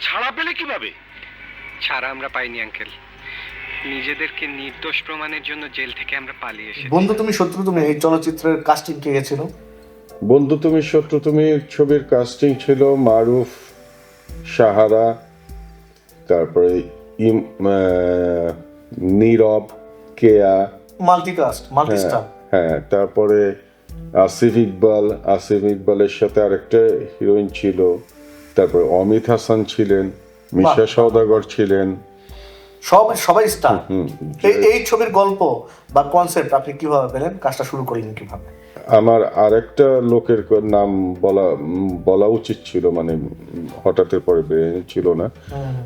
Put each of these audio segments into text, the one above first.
ছাড়া পেলে কীভাবে? ছাড়া আমরা পাইনি আঙ্কেল। নিজেদেরকে নির্দোষ প্রমাণের জন্য জেল থেকে আমরা পালিয়ে এসেছি। বন্ধু তুমি শত্রু তুমি এই চলচ্চিত্রের কাস্টিং কে গেছিল? বন্ধু তুমি শত্রু তুমি ছবির কাস্টিং ছিল মারুফ সাহারা তারপরে ইম আহ, নীরব কেয়া। Multicast multistar. হ্যাঁ তারপরে আসিফ ইকবাল আসিফ ইকবালের সাথে আরেকটা হিরোইন ছিল। তারপরে অমিত হাসান ছিলেন মিশা। সওদাগর ছিলেন। সব সবাই স্টার এই ছবির গল্প বা কনসেপ্ট আপনি কীভাবে পেলেন? কাজটা শুরু করলেন কীভাবে? আমার আরেকটা লোকের নাম বলা বলা উচিত ছিল মানে উম, হঠাৎের পরে ছিল না।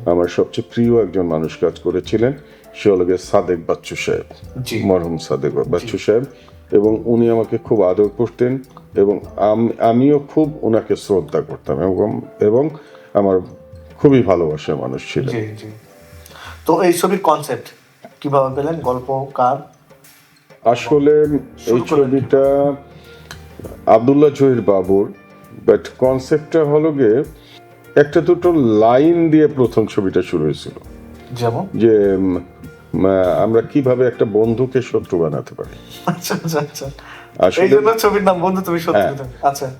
আমার সবচেয়ে প্রিয় একজন মানুষ কাজ করেছিলেন সে হলো সাদেক বাচ্চু সাহেব জি। মরহুম সাদেক বাচ্চু সাহেব। এবং উনি আমাকে খুব আদর করতেন এবং আমিও খুব ওনাকে শ্রদ্ধা করতাম এবং এবং আমার খুবই ভালোবাসার মানুষ ছিলেন। জি তো এই ছবির কনসেপ্ট কীভাবে পেলেন? গল্প কার? আসলে এই ছবিটা আবদুল্লাহ জহির বাবুর বাট কনসেপ্টটা হলো গিয়ে একটা দুটো লাইন দিয়ে প্রথম ছবিটা শুরু হয়েছিল। যেমন? যে আমরা কীভাবে একটা বন্ধুকে শত্রু বানাতে পারি? আচ্ছা আচ্ছা আচ্ছা। আসলে- হ্যাঁ।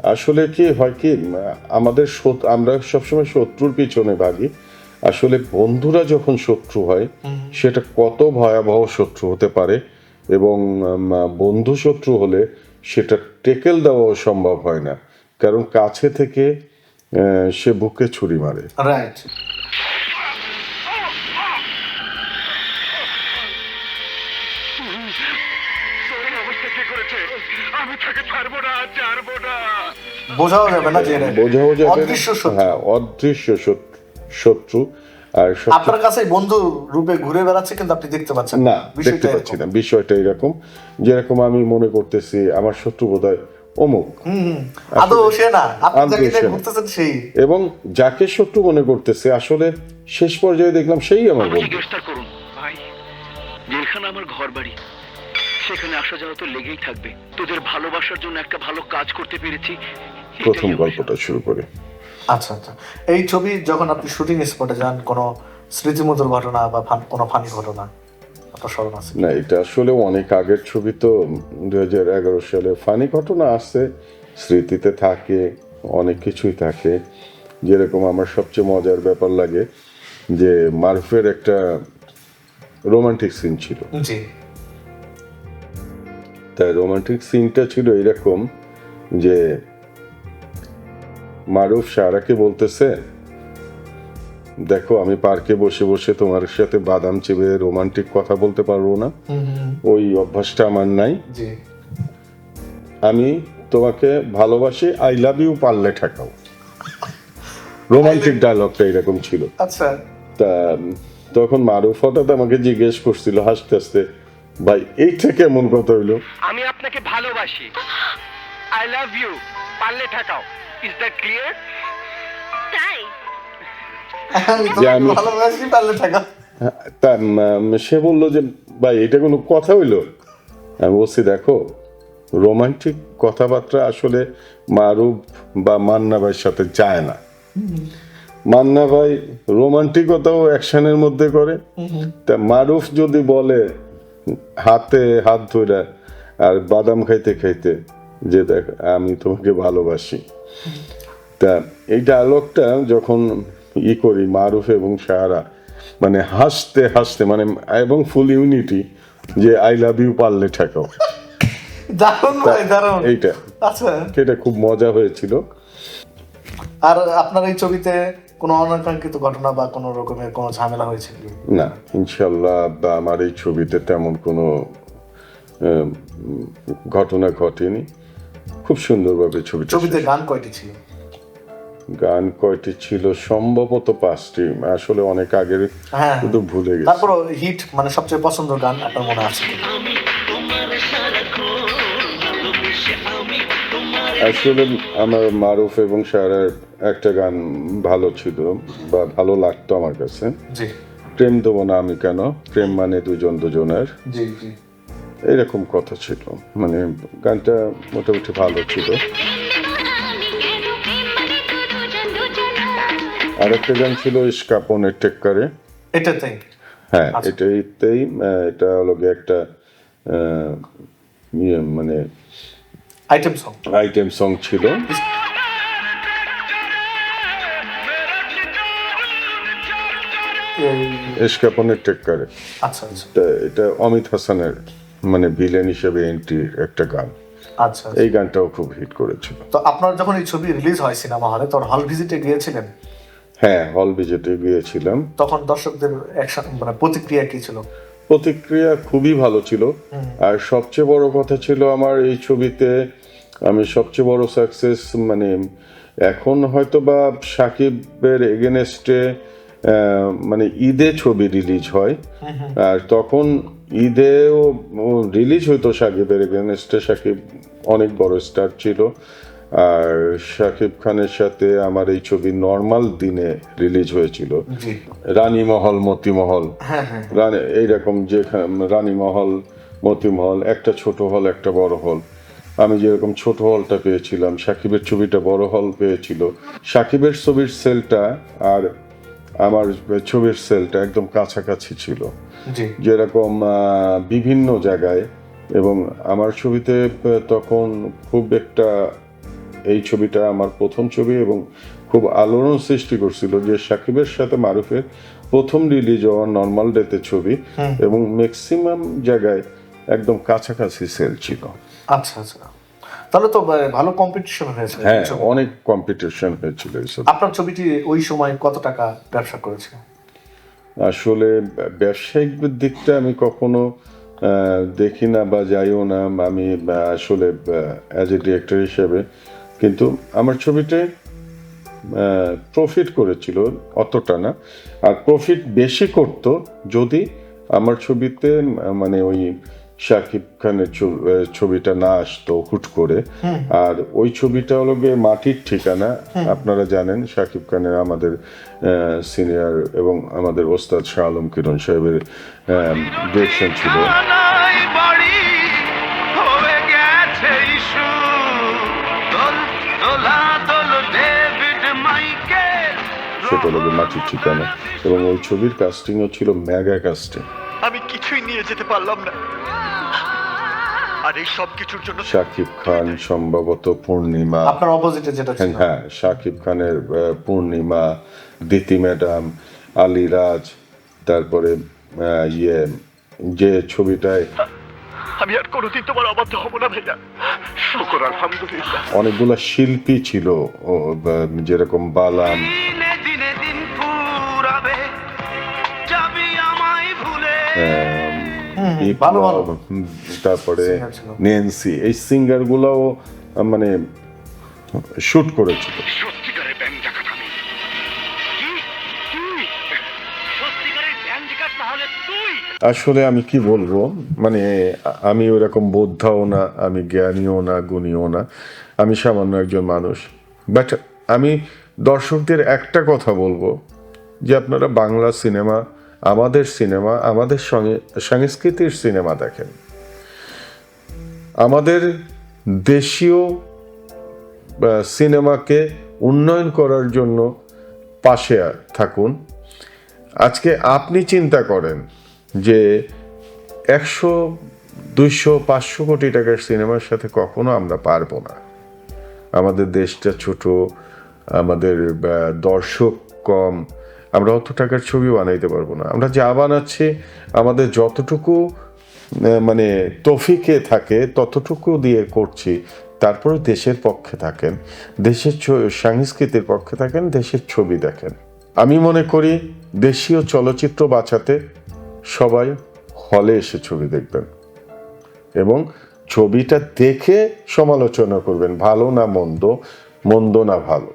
আসলে কি হয় কি আমাদের আমরা সবসময় শত্রুর পিছনে ভাগি। আসলে বন্ধুরা যখন শত্রু হয় সেটা কত ভয়াবহ শত্রু হতে পারে এবং বন্ধু শত্রু হলে সেটা টেকেল দেওয়াও সম্ভব হয় না। কারণ কাছে থেকে আহ, সে বুকে ছুরি মারে। রাইট এই করেছে? আমি তাকে ছাড়বো না ছাড়বো না। বোঝাও যাবে না যে বোঝাও যাবে অদৃশ্য শত্রু। হ্যাঁ অদৃশ্য শত্রু- শত্রু। আর আপনার কাছে বন্ধু রূপে ঘুরে বেড়াচ্ছে কিন্তু আপনি দেখতে পাচ্ছেন না। বিষয়টা দেখতে পাচ্ছি এরকম। না। বিষয়টা এরকম। যেরকম আমি মনে করতেছি আমার শত্রু বোধ হয় অমুক এবং যাকে শত্রু মনে করতেছে আসলে শেষ পর্যায়ে দেখলাম সেই আমার বন্ধু। আমার ঘর বাড়ি সেখানে আসা যাওয়া তো লেগেই থাকবে। তোদের ভালোবাসার জন্য একটা ভালো কাজ করতে পেরেছি। প্রথম গল্পটা শুরু করে। আচ্ছা আচ্ছা। এই ছবি যখন আপনি শুটিং স্পটে যান কোনো স্মৃতিমধুর ঘটনা বা কোনো ফানি ঘটনা? আপনার স্মরণ আছে না এটা আসলে অনেক আগের ছবি তো দুই হাজার এগারো সালে ফানি ঘটনা আছে স্মৃতিতে থাকে অনেক কিছুই থাকে। যেরকম আমার সবচেয়ে মজার ব্যাপার লাগে যে মারফের একটা রোমান্টিক সিন ছিল। জি। তাই রোমান্টিক সিনটা ছিল এরকম যে মারুফ সারাকে বলতেছে দেখো আমি পার্কে বসে বসে তোমার সাথে বাদাম চেপে রোমান্টিক কথা বলতে পারব না। ওই অভ্যাসটা আমার নাই। আমি তোমাকে ভালোবাসি আই লাভ ইউ পারলে ঠেকাও। রোমান্টিক ডায়লগটা এরকম ছিল। আচ্ছা। তা তখন মারুফ হঠাৎ আমাকে জিজ্ঞেস করছিল হাসতে হাসতে ভাই এইটা কেমন কথা হইল। আমি আপনাকে ভালোবাসি। আই লাভ ইউ পারলে ঠাকাও। ইজ দ্যাট ক্লিয়ার তাই? আমি যে তোমাকে আমি- ভালোবাসি পারলে টাকা তা উম, সে বলল যে ভাই এটা কোনো কথা হইল? আমি বলছি দেখো রোমান্টিক কথাবার্তা আসলে মারুফ বা মান্না ভাইয়ের সাথে যায় না। মান্না ভাই রোমান্টিকতাও অ্যাকশনের মধ্যে করে। তা মারুফ যদি বলে হাতে হাত ধরে আর বাদাম খাইতে খাইতে যে দেখ আমি তোমাকে ভালোবাসি। তা এই ডায়লগটা যখন ই করি মারুফ এবং সাহারা মানে হাসতে হাসতে মানে এবং ফুল ইউনিটি যে আই লাভ ইউ পারলে ঠেকাও। দারুণ ভাই দারুণ। এইটা। আচ্ছা। এটা খুব মজা হয়েছিল। আর আপনার এই ছবিতে কোনো অনাকাঙ্ক্ষিত ঘটনা বা কোনো রকমের কোনো ঝামেলা হয়েছে না ইনশাল্লাহ বা আমার এই ছবিতে তেমন কোনো ঘটনা ঘটেনি। খুব সুন্দরভাবে ছবিটা ছবিতে গান কয়টি ছিল? গান কয়টি ছিল? সম্ভবত পাঁচটি। আসলে অনেক আগের হ্যাঁ। কিন্তু ভুলে গেছি। তারপর হিট মানে সবচেয়ে পছন্দের গান আপনার মনে আছে আসলে আমার মারুফ এবং সারার একটা গান ভালো ছিল বা ভালো লাগতো আমার কাছে। প্রেম দেবো না আমি কেন? প্রেম মানে দুজন দুজনের। এরকম কথা ছিল। মানে গানটা মোটামুটি ভালো ছিল। আরেকটা গান ছিল ইস্কাপনের টেক্কারে। এটাতেই? হ্যাঁ আচ্ছা। এটাইতেই এটা হলো একটা ইয়ে মানে আইটেম সং আইটেম সং ছিল ইস্কাপনের টেক্কারে আচ্ছা আচ্ছা এটা এটা অমিত হাসানের মানে ভিলেন হিসেবে এন্ট্রির একটা গান আচ্ছা এই গানটাও খুব হিট করেছিল তো আপনার যখন এই ছবি রিলিজ হয় সিনেমা হলে তখন হল ভিজিটে গিয়েছিলেন? হ্যাঁ হল ভিজিটে গিয়েছিলাম। তখন দর্শকদের একসাথে মানে প্রতিক্রিয়া কি ছিল? প্রতিক্রিয়া খুবই ভালো ছিল। আর সবচেয়ে বড় কথা ছিল আমার এই ছবিতে আমি সবচেয়ে বড় সাকসেস মানে এখন হয়তো বা সাকিবের এগেনেস্টে মানে ঈদে ছবি রিলিজ হয়। আর তখন ঈদেও রিলিজ হইতো সাকিবের এগেনেস্টে সাকিব অনেক বড় স্টার ছিল। আর শাকিব খানের সাথে আমার এই ছবি নর্মাল দিনে রিলিজ হয়েছিল। জি। রানীমহল মতিমহল হ্যাঁ হ্যাঁ রানী এইরকম যে রানীমহল মতিমহল একটা ছোট হল একটা বড় হল। আমি যেরকম ছোট হলটা পেয়েছিলাম সাকিবের ছবিটা বড় হল পেয়েছিল। সাকিবের ছবির সেলটা আর আমার ছবির সেলটা একদম কাছাকাছি ছিল। যেরকম বিভিন্ন জায়গায় এবং আমার ছবিতে তখন খুব একটা এই ছবিটা আমার প্রথম ছবি এবং খুব আলোড়ন সৃষ্টি করছিল যে সাকিবের সাথে মারুফের প্রথম রিলিজ হওয়া নর্মাল ডেতে ছবি এবং ম্যাক্সিমাম জায়গায় একদম কাছাকাছি সেল ছিল। আচ্ছা আচ্ছা। তাহলে তো ভালো কম্পিটিশন হয়েছে। হ্যাঁ অনেক কম্পিটিশন হয়েছিল আপনার ছবিটি ওই সময় কত টাকা ব্যবসা করেছে? আসলে ব্যবসায়িক দিকটা আমি কখনো দেখি না বা যাইও না। আমি আসলে অ্যাজ এ ডিরেক্টর হিসেবে কিন্তু আমার ছবিতে প্রফিট করেছিল অতটা না। আর প্রফিট বেশি করতো যদি আমার ছবিতে মানে ওই শাকিব খানের ছবিটা না আসতো হুট করে। আর ওই ছবিটা হলো গিয়ে মাটির ঠিকানা। আপনারা জানেন শাকিব খানের আমাদের সিনিয়র এবং আমাদের ওস্তাদ শাহ আলম কিরণ সাহেবের ডিরেকশন ছিল। সেটা মাটির ঠিকানা। এবং ওই ছবির কাস্টিংও ছিল মেগা কাস্টিং আমি কিছুই নিয়ে যেতে পারলাম না। আর এই সব কিছুর জন্য শাকিব খান সম্ভবত পূর্ণিমা। আপনার অপোজিটে যেটা ছিল। হ্যাঁ শাকিব খানের পূর্ণিমা দিতি ম্যাডাম আলিরাজ তারপরে ইয়ে যে ছবিটায় আমি আর কোনোদিন তোমার অবাধ্য হব না ভাইয়া। শুকর আলহামদুলিল্লাহ। অনেকগুলো শিল্পী ছিল ও, যেরকম বালাম ভালো ভালো। তারপরে Singer ছিল। নেন্সি এই সিঙ্গার গুলাও মানে শুট করেছিল সত্যিকারের ব্যাংক ডাকাত আমি কি? তুই? সত্যিকারের ব্যাংক ডাকাত না হলে তুই আসলে আমি কি বলব মানে আ- আমি ওরকম বোদ্ধাও না আমি জ্ঞানীও না গুণীও না আমি সামান্য একজন মানুষ বাট আমি দর্শকদের একটা কথা বলব যে আপনারা বাংলা সিনেমা আমাদের সিনেমা, আমাদের সঙ্গে সাংস্কৃতিক সিনেমা দেখেন। আমাদের দেশীয় সিনেমাকে উন্নয়ন করার জন্য পাশে থাকুন। আজকে আপনি চিন্তা করেন যে একশো, দুইশো, পাঁচশো কোটি টাকার সিনেমার সাথে কখনো আমরা পারব না। আমাদের দেশটা ছোট, আমাদের দর্শক কম আমরা অত টাকার ছবি বানাইতে পারব না। আমরা যা বানাচ্ছি, আমাদের যতটুকু মানে তফিকে থাকে, ততটুকু দিয়ে করছি তারপরে দেশের পক্ষে থাকেন, দেশের সংস্কৃতির পক্ষে থাকেন, দেশের ছবি দেখেন। আমি মনে করি, দেশীয় চলচ্চিত্র বাঁচাতে সবাই হলে এসে ছবি দেখবেন। এবং ছবিটা দেখে সমালোচনা করবেন, ভালো না মন্দ মন্দ না ভালো।